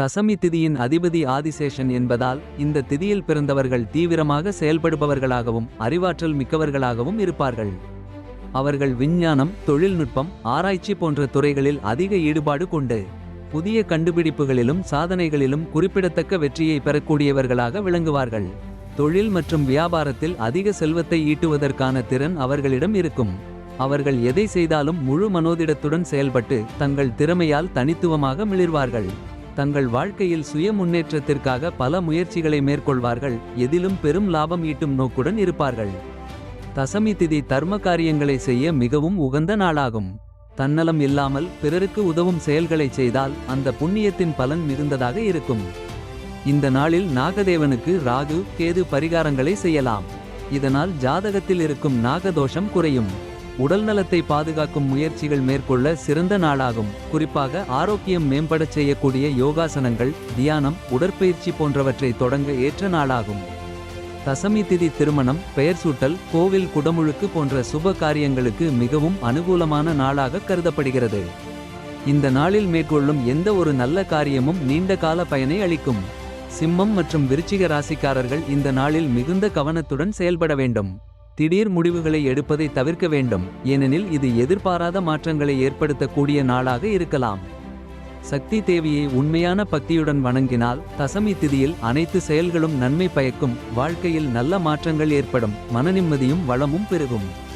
தசமி திதியின் அதிபதி ஆதிசேஷன் என்பதால் இந்த திதியில் பிறந்தவர்கள் தீவிரமாக செயல்படுபவர்களாகவும் அறிவாற்றல் மிக்கவர்களாகவும் இருப்பார்கள். அவர்கள் விஞ்ஞானம் தொழில்நுட்பம் ஆராய்ச்சி போன்ற துறைகளில் அதிக ஈடுபாடு கொண்டு புதிய கண்டுபிடிப்புகளிலும் சாதனைகளிலும் குறிப்பிடத்தக்க வெற்றியை பெறக்கூடியவர்களாக விளங்குவார்கள். தொழில் மற்றும் வியாபாரத்தில் அதிக செல்வத்தை ஈட்டுவதற்கான திறன் அவர்களிடம் இருக்கும். அவர்கள் எதை செய்தாலும் முழு மனோதிடத்துடன் செயல்பட்டு தங்கள் திறமையால் தனித்துவமாக மிளிர்வார்கள். தங்கள் வாழ்க்கையில் சுய முன்னேற்றத்திற்காக பல முயற்சிகளை மேற்கொள்வார்கள். எதிலும் பெரும் லாபம் ஈட்டும் நோக்குடன் இருப்பார்கள். தசமி திதி தர்ம காரியங்களை செய்ய மிகவும் உகந்த நாளாகும். தன்னலம் இல்லாமல் பிறருக்கு உதவும் செயல்களை செய்தால் அந்த புண்ணியத்தின் பலன் மிகுந்ததாக இருக்கும். இந்த நாளில் நாகதேவனுக்கு ராகு கேது பரிகாரங்களை செய்யலாம். இதனால் ஜாதகத்தில் இருக்கும் நாகதோஷம் குறையும். உடல் நலத்தை பாதுகாக்கும் முயற்சிகள் மேற்கொள்ள சிறந்த நாளாகும். குறிப்பாக ஆரோக்கியம் மேம்படச் செய்யக்கூடிய யோகாசனங்கள் தியானம் உடற்பயிற்சி போன்றவற்றை தொடங்க ஏற்ற நாளாகும். தசமி திதி திருமணம் பெயர் சூட்டல் கோவில் குடமுழுக்கு போன்ற சுப காரியங்களுக்கு மிகவும் அனுகூலமான நாளாக கருதப்படுகிறது. இந்த நாளில் மேற்கொள்ளும் எந்த ஒரு நல்ல காரியமும் நீண்ட கால பயனை அளிக்கும். சிம்மம் மற்றும் விருச்சிக ராசிக்காரர்கள் இந்த நாளில் மிகுந்த கவனத்துடன் செயல்பட வேண்டும். திடீர் முடிவுகளை எடுப்பதை தவிர்க்க வேண்டும். ஏனெனில் இது எதிர்பாராத மாற்றங்களை ஏற்படுத்தக்கூடிய நாளாக இருக்கலாம். சக்தி தேவியை உண்மையான பக்தியுடன் வணங்கினால் தசமி திதியில் அனைத்து செயல்களும் நன்மை பயக்கும். வாழ்க்கையில் நல்ல மாற்றங்கள் ஏற்படும். மனநிம்மதியும் வளமும் பெருகும்.